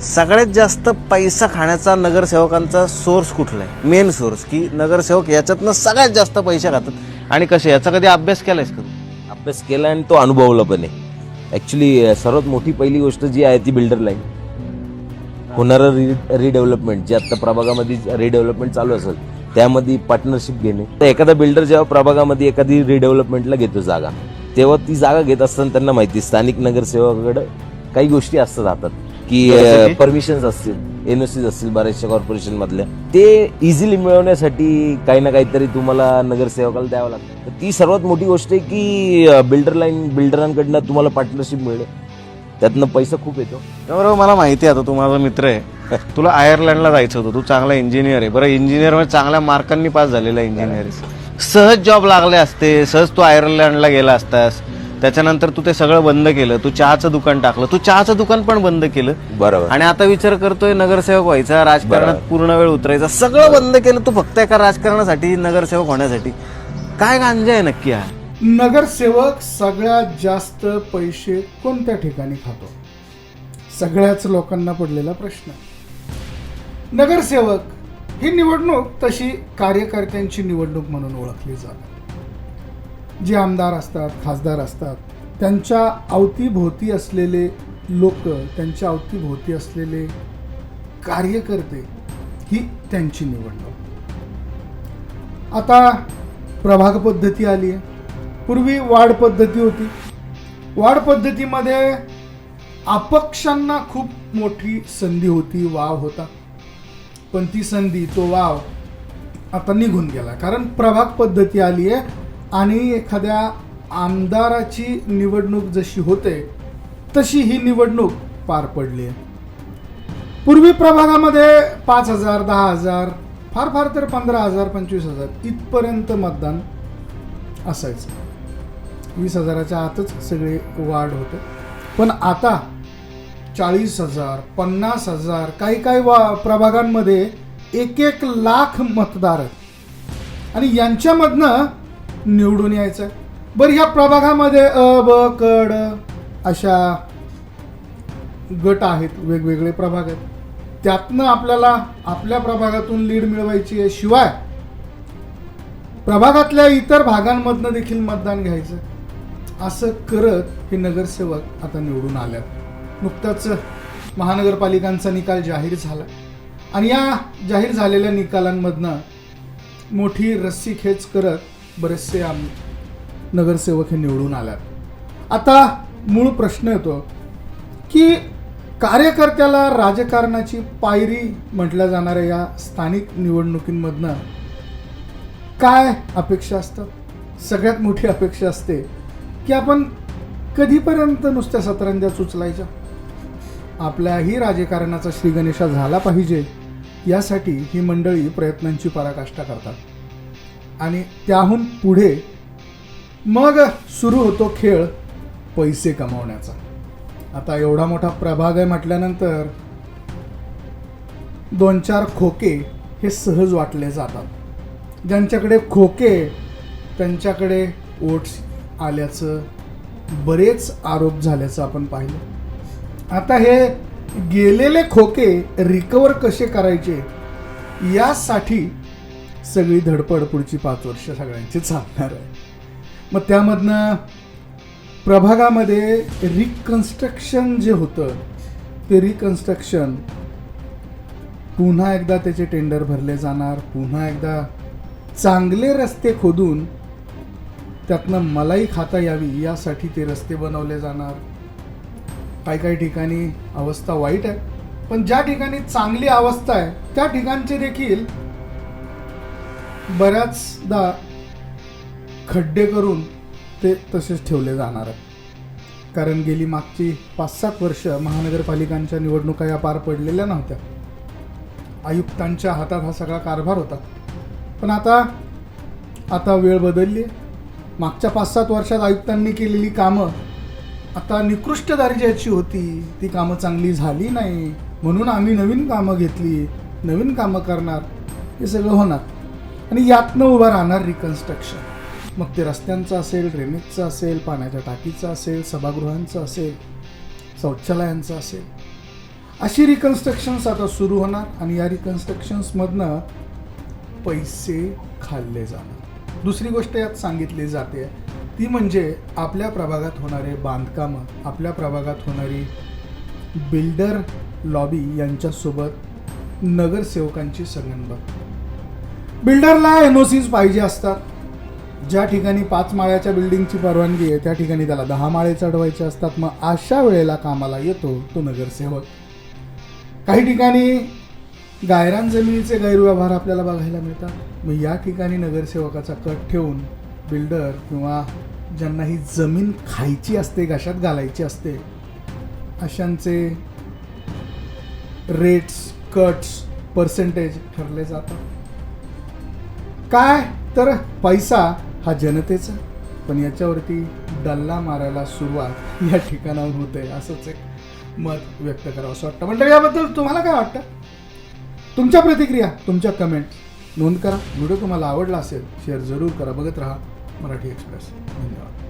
सगळ्यात जास्त पैसा खाण्याचा नगरसेवकांचा सोर्स कुठला आहे मेन सोर्स की नगरसेवक याच्यातनं सगळ्यात जास्त पैसे खातात. आणि कसे याचा कधी अभ्यास केलायस का अभ्यास केला आणि तो अनुभवला पण आहे. ॲक्च्युली सर्वात मोठी पहिली गोष्ट जी आहे ती बिल्डर लाईन होणारं रि रिडेव्हलपमेंट जे आत्ता प्रभागामध्ये रिडेव्हलपमेंट चालू असेल त्यामध्ये पार्टनरशिप घेणे. तर एखादा बिल्डर जेव्हा प्रभागामध्ये एखादी रिडेव्हलपमेंटला घेतो जागा तेव्हा ती जागा घेत असताना त्यांना माहिती स्थानिक नगरसेवकाकडं काही गोष्टी असतात हातात. की? परमिशन्स असतील एनओसीज असतील बऱ्याचशा कॉर्पोरेशन मधल्या ते इझिली मिळवण्यासाठी काही ना काहीतरी तुम्हाला नगरसेवकाला द्यावं लागतं. ती सर्वात मोठी गोष्ट आहे की बिल्डर लाईन बिल्डरांकडनं तुम्हाला पार्टनरशिप मिळणे त्यातनं पैसा खूप येतो. बरोबर मला माहिती आहे आता तू माझा मित्र आहे. तुला आयर्लंडला जायचं होतं तू चांगला इंजिनियर आहे. बरं इंजिनियरमध्ये चांगल्या मार्कांनी पास झालेला इंजिनियर सहज जॉब लागले असते सहज तू आयर्लंडला गेला असतास. त्याच्यानंतर तू ते सगळं बंद केलं तू चहाचं दुकान टाकलं तू चहाचं दुकान पण बंद केलं. बरोबर. आणि आता विचार करतोय नगरसेवक व्हायचा राजकारणात बरोबर. पूर्ण वेळ उतरायचा. सगळं बंद केलं तू फक्त एका राजकारणासाठी नगरसेवक होण्यासाठी. काय गांजा आहे नक्की हा? नगरसेवक सगळ्यात जास्त पैसे कोणत्या ठिकाणी खातो? सगळ्याच लोकांना पडलेला प्रश्न. नगरसेवक ही निवडणूक तशी कार्यकर्त्यांची निवडणूक म्हणून ओळखली जाते. जे आमदार असतात खासदार असतात त्यांच्या अवतीभोवती असलेले लोक त्यांच्या अवतीभोवती असलेले कार्यकर्ते ही त्यांची निवडणूक. आता प्रभाग पद्धती आली आहे. पूर्वी वाढ पद्धती होती. वाढ पद्धतीमध्ये अपक्षांना खूप मोठी संधी होती वाव होता. पण ती संधी तो वाव आता निघून गेला. कारण प्रभाग पद्धती आली आहे आणि एखाद्या आमदाराची निवडणूक जशी होते तशी ही निवडणूक पार पडली आहे. पूर्वी प्रभागामध्ये पाच हजार दहा हजार फार फार तर पंधरा हजार पंचवीस हजार इथपर्यंत मतदान असायचं. वीस हजाराच्या आतच सगळे वाढ होते. पण आता चाळीस हजार पन्नास हजार काही काही वा प्रभागांमध्ये एक एक लाख मतदार आहेत. आणि यांच्यामधनं निवडून यायचं आहे बरं ह्या प्रभागामध्ये अ ब कड अशा गट आहेत वेगवेगळे प्रभाग आहेत. त्यातनं आपल्याला आपल्या प्रभागातून लीड मिळवायची आहे शिवाय प्रभागातल्या इतर भागांमधनं देखील मतदान घ्यायचं. असं करत हे नगरसेवक आता निवडून आल्यात. नुकताच महानगरपालिकांचा निकाल जाहीर झाला. आणि या जाहीर झालेल्या निकालांमधनं मोठी रस्सी खेच करत बरेचसे आम नगरसेवक हे निवडून आल्यात. आता मूळ प्रश्न येतो की कार्यकर्त्याला राजकारणाची पायरी म्हटल्या जाणाऱ्या या स्थानिक निवडणुकींमधनं काय अपेक्षा असतात? सगळ्यात मोठी अपेक्षा असते की आपण कधीपर्यंत नुसत्या सतरंज्या उचलायच्या आपल्याही राजकारणाचा श्रीगणेशा झाला पाहिजे यासाठी ही मंडळी प्रयत्नांची पराकाष्ठा करतात. आणि त्याहून पुढे मग सुरू होतो खेळ पैसे कमावण्याचा. आता एवढा मोठा प्रभाग आहे म्हटल्यानंतर दोन चार खोके हे सहज वाटले जातात. ज्यांच्याकडे खोके त्यांच्याकडे ओट्स आल्याचं बरेच आरोप झाल्याचं आपण पाहिलं. आता हे गेलेले खोके रिकवर कसे करायचे? यासाठी सगळी धडपड पुढची पाच वर्ष सगळ्यांची चालणार आहे. मग त्यामधनं प्रभागामध्ये रिकन्स्ट्रक्शन जे होतं ते रिकन्स्ट्रक्शन पुन्हा एकदा त्याचे टेंडर भरले जाणार पुन्हा एकदा चांगले रस्ते खोदून त्यातनं मलाई खाता यावी यासाठी ते रस्ते बनवले जाणार. काही काही ठिकाणी अवस्था वाईट आहे पण ज्या ठिकाणी चांगली अवस्था आहे त्या ठिकाणचे देखील बऱ्याचदा खड्डे करून ते तसेच ठेवले जाणार आहेत. कारण गेली मागची पाच सात वर्ष महानगरपालिकांच्या निवडणुका या पार पडलेल्या नव्हत्या. आयुक्तांच्या हातात हा सगळा कारभार होता. पण आता आता वेळ बदलली आहे. मागच्या पाच सात वर्षात आयुक्तांनी केलेली कामं आता निकृष्ट दर्जाची होती ती कामं चांगली झाली नाही. म्हणून आम्ही नवीन कामं घेतली नवीन कामं करणार हे सगळं होणार. आणि यातनं उभं राहणार रिकन्स्ट्रक्शन मग ते रस्त्यांचं असेल ड्रेनेजचं असेल पाण्याच्या टाकीचं असेल सभागृहांचं असेल शौचालयांचं असेल. अशी रिकन्स्ट्रक्शन्स आता सुरू होणार आणि या रिकन्स्ट्रक्शन्समधनं पैसे खाल्ले जाणार. दुसरी गोष्ट यात सांगितली जाते ती म्हणजे आपल्या प्रभागात होणारे बांधकामं आपल्या प्रभागात होणारी बिल्डर लॉबी यांच्यासोबत नगरसेवकांची संगनमत बिल्डरला एन ओ सीज पाहिजे असतात. ज्या ठिकाणी पाच माळ्याच्या बिल्डिंगची परवानगी आहे त्या ठिकाणी त्याला दहा माळे चढवायचे असतात. मग अशा वेळेला कामाला येतो तो नगरसेवक. काही ठिकाणी गायरान जमिनीचे गैरव्यवहार आपल्याला बघायला मिळतात. मग या ठिकाणी नगरसेवकाचा कट ठेवून बिल्डर किंवा ज्यांना ही जमीन खायची असते घशात घालायची असते अशांचे रेट्स कट्स पर्सेंटेज ठरले जातात. काय? तर पैसा हा जनतेचा. पण याच्यावरती डल्ला मारायला सुरुवात या ठिकाणाहून होते असंच एक मत व्यक्त करावं असं वाटतं. मंडळी याबद्दल तुम्हाला काय वाटतं? तुमच्या प्रतिक्रिया तुमच्या कमेंट नोंद करा. व्हिडिओ तुम्हाला आवडला असेल शेअर जरूर करा. बघत राहा मराठी एक्सप्रेस. धन्यवाद.